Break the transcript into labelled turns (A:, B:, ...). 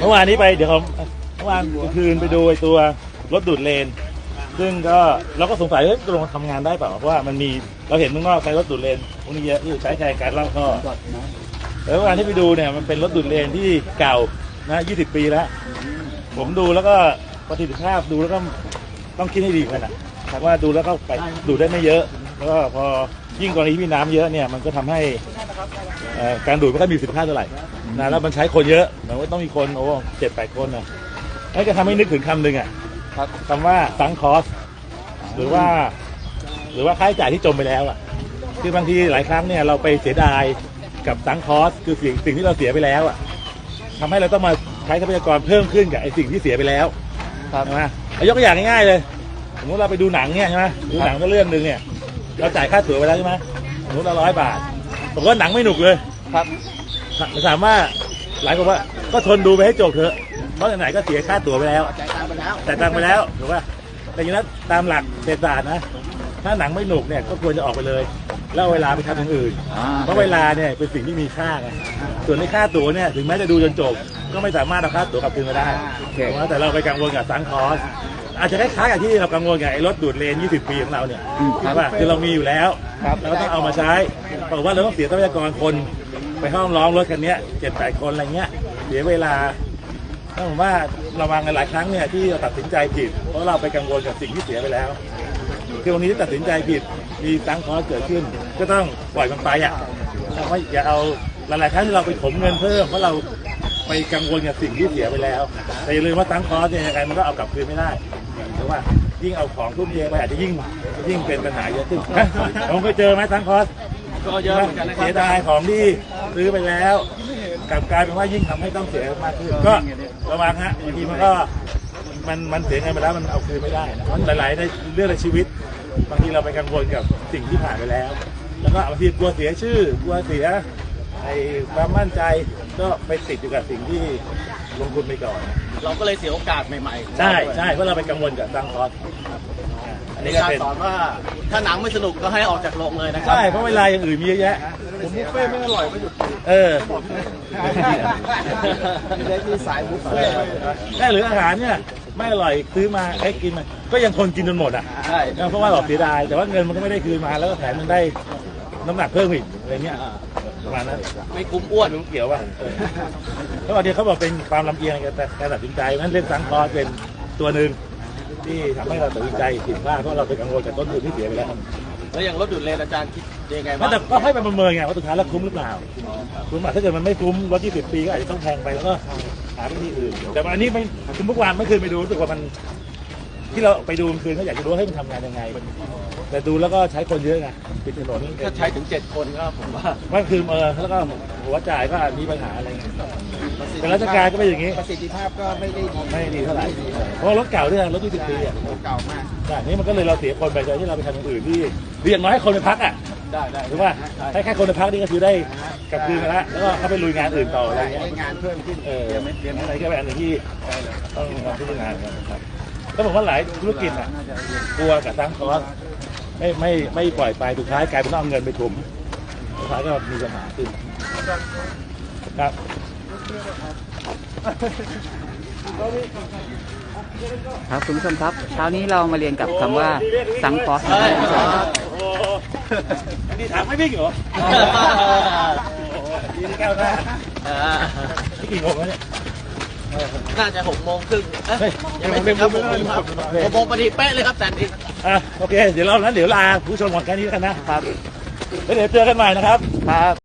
A: เมื่อวานนี้ไปเดี๋ยวผมเมื่อวานกลางคืนไปดูไอ้ตัวรถดูดเลน ซึ่งก็เราก็สงสัยเฮ้ยตกลงมันทำงานได้เปล่าเพราะว่ามันมีเราเห็นเมืองนอกใช้รถดูดเลนพวกนี้เยอะที่ใช้แทนการลอกท่อแต่เมื่อวานที่ไปดูเนี่ยมันเป็นรถดูดเลนที่เก่านะ20 ปีแล้ว ผมดูแล้วก็ประสิทธิภาพดูแล้วก็ต้องคิดให้ดีกันนะถามว่าดูแล้วก็ไปดูได้ไม่เยอะ แล้วก็พอยิ่งกรณีที่มีน้ำเยอะเนี่ยมันก็ทำให้การดูดไม่ค่อยมีประสิทธิภาพเท่าไหร่ นะแล้วมันใช้คนเยอะหมายว่าต้องมีคนโอ้เจ็ดแปดคนนะนั่นจะทำให้นึกถึงคำหนึ่งอะ
B: ครับ
A: คำว่าซังคอสหรือว่า หรือว่าค่าใช้จ่ายที่จมไปแล้วอะ คือบางทีหลายครั้งเนี่ยเราไปเสียดายกับซังคอสคือสิ่งสิ่งที่เราเสียไปแล้วอะทำให้เราต้องมาใช้ทรัพยากรเพิ่มขึ้นกับไอ้สิ่งที่เสียไปแล้ว
B: ครับ
A: ใช่ไหมเอายกตัวอย่างง่ายๆเลยสมมติเราไปดูหนังเนี่ยใช่ไหมดูหนังก็เรื่องหนึ่งเนี่ยเราจ่ายค่าตั๋วไปแล้วใช่ไหมสมมติเราร้อยบาทผมว่าหนังไม่หนุกเลย
B: ครับ
A: ถามว่าหลายคนว่าก็ทนดูไปให้จบเถอะเพราะไหนๆก็เสียค่าตั๋วไปแล้ว
B: จ่ายตังค์ไปแล้ว
A: แต่ายตังค์ไปแล้วถูกป่ะแต่อย่างนั้นตามหลักเศรษฐศาสตร์นะ ถ้าหนังไม่หนุกเนี่ยก็ควรจะออกไปเลยแล้วเอาเวลาไปทำอย่างอื่น เพราะเวลาเนี่ยเป็นสิ่งที่มีค่าไงส่วนในค่าตั๋วเนี่ยถึงแม้จะดูจนจบ ก็ไม่สามารถเอาค่าตั๋วกลับคืนมาได้
B: โอเค
A: ถูกไหมแต่เราไปกังวลกับซังคอสอาจจะคล้ายๆกับที่เรากังวลกับไอ้รถดูดเลน 20 ปีของเราเนี่ย
B: อืม
A: ถูกป่ะคือเรามีอยู่แล้ว
B: ครับ
A: เราก็ต้องเอามาใช้บอกว่าเราต้องเสียทรัพยากรคน ไปห้อมล้อมรถคันนี้เจ็ดแปดคนอะไรเงี้ยเสียเวลาถ้าผมว่าระวังกันหลายครั้งเนี่ยที่เราตัดสินใจผิด เพราะเราไปกังวลกับสิ่งที่เสียไปแล้วคือวันนี้ตัดสินใจผิดมีตังคอเกิดขึ้น ก็ต้องปล่อยมันไปอะไม่อย่าเอาหลายๆครั้งที่เราไปถมเงินเพิ่มเพราะเราไปกังวลกับสิ่งที่เสียไปแล้ว แต่อย่าลืมว่าตังคอเนี่ยยังไงมันก็เอากลับคืนไม่ได้หรือว่ายิ่งเอาของทุ่มเทไปอาจจะยิ่งยิ่งเป็นปัญหาเยอะขึ้นผมเคยเจอไหมตังคอ
B: ก็เยอะเหมือนกันนะครั
A: เสียดายของที่ซื้อไปแล้วกลับกลายเป็นว่ายิ่งทำให้ต้องเสียมากขึ้นก็ระวังฮะบางทีมันก็มันมันเสียเงินไปแล้วมันเอาคืนไม่ได้นะเพราะหลายๆในเรื่องในชีวิต บางทีเราไปกังวลกับสิ่งที่ผ่านไปแล้ว แล้วก็บางทีกลัวเสียชื่อกลัวเสียไอ้ความมั่นใจก็ไปติดอยู่กับสิ่งที่ลงทุนไปก่อน
B: เราก็เลยเสียโอกาสใหม่ๆ
A: ใช่ใช่เพราะเราไปกังวลกับตังคอสอัน
B: ใน
A: นี้ก็
B: การ
A: เป็น
B: สอนว่า ถ้าหนังไม่สนุกก็ให้ออกจากโรงเลยนะครั
A: ใช่เพราะเวลาอย่างอื่นมีเยอะแยะ
B: ผมบุฟเฟ่ไม่อร่อยไม่หยุด
A: เออ
B: เล็กมีสายบุฟเฟ่
A: แค่หรืออาหารเนี่ยไม่อร่อยซื้อมาให้กินมาก็ยังคนกินจนหมดอะ
B: ใช่
A: เพราะว่าเราเสียดายแต่ว่าเงินมันก็ไม่ได้คืนมาแล้วก็แถมมันได้น้ำหนักเพิ่มอีกอะไรเงี้ยประมาณนั้น
B: ไม่คุ้มอ้วน
A: รู้เกี่ยวว่าแล้วบางทีเขาบอกเป็นความลำเอียงในการตัดสินใจนั้นเล่นสังคอร์เป็นตัวหนึ่ง ที่ทำให้เราตัดสินใจผิดพลาดเพราะเราไปกังวลกับต้นทุนที่เสียไปแล้ว
B: แล้วอย่างรถดูดเลนอาจารย์คิดยังไง
A: ไม่
B: บ้าง
A: แต่ก็ให้ไปประเมินไงว่าสุดท้ายแล้วคุ้มหรือเปล่าคุ้มอะถ้าเกิดมันไม่คุ้มรถที่สิบปีก็อาจจะต้องแพงไปแล้วก็หาวิธีอื่นแต่ว่าอันนี้ไม่คือเมื่อวานเมื่อคืนไปดูรู้สึกว่ามัน ที่เราไปดูเมื่อคืนก็อยากจะรู้ว่าให้มันทำงานยังไง แต่ดูแล้วก็ใช้คนเยอะไงปิดถนน
B: ถ้าใช้ถึงเจ็ดคนก็ผมว่า
A: มันคือเออแล้วก็หัวจ่ายก็มีปัญหาอะไรเงี้ยเป็นราชการก็เป็นอย่างนี้
B: ประสิทธิภาพก็ไม่ได้ดี
A: ไม่ดีเท่าไหร่เพราะว่ารถเก่าด้วยนะรถยี่สิบปีอะ
B: เก่ามาก
A: ใช่นี่มันก็เลยเราเสียคนไปโดยที่เราไปทำอย่างอื่นที่หรืออย่างน้อยให้คนไปพักอะ
B: ได้ได้
A: ถูกป่ะให้แค่คนไปพักนี่ก็คือได้กลับคืนมาแล้วแล้วก็เขาไปลุยงานอื่นต่ออะไรเงี้ย
B: ได้งานเพิ่มขึ้น
A: เออเรียนอะไรก็เป็นอันหนึ่งที่ต้องทำพิจารณากันนะครับ แล้วผมว่าหลายธุรกิจอะกลัวกับทั้งคอสไม่ไม่ไม่ปล่อยไปสุดท้ายกลายเป็นต้องเอาเงินไปถมสุดท้ายก็มีปัญหาขึ้นครับ
C: ครับคุณผู้ชมครับเช้านี้เรามาเรียนกับคำว่าสังคอส
B: เฮ้ย
A: โอ้โหนี่ถามไม่วิ่งเหรอโอ้โหดีที่แก้วหน้า
B: อ่า
A: นี่กี่โมงแล้วเนี่ย
B: น่าจะหกโมงครึ่งเอ้ย
A: เฮ้ย
B: ยังไม่ถึงครับหกโมงครับ
A: โอเค
B: หกโมงพอดีเป๊ะเลยครับแต่นี่
A: อะโอเค เดี๋ยวเรานั้นเดี๋ยวลาผู้ชมหมดแค่นี้แล้วกันนะครับแล้วเดี๋ยวเจอกันใหม่นะครับ
C: ครับ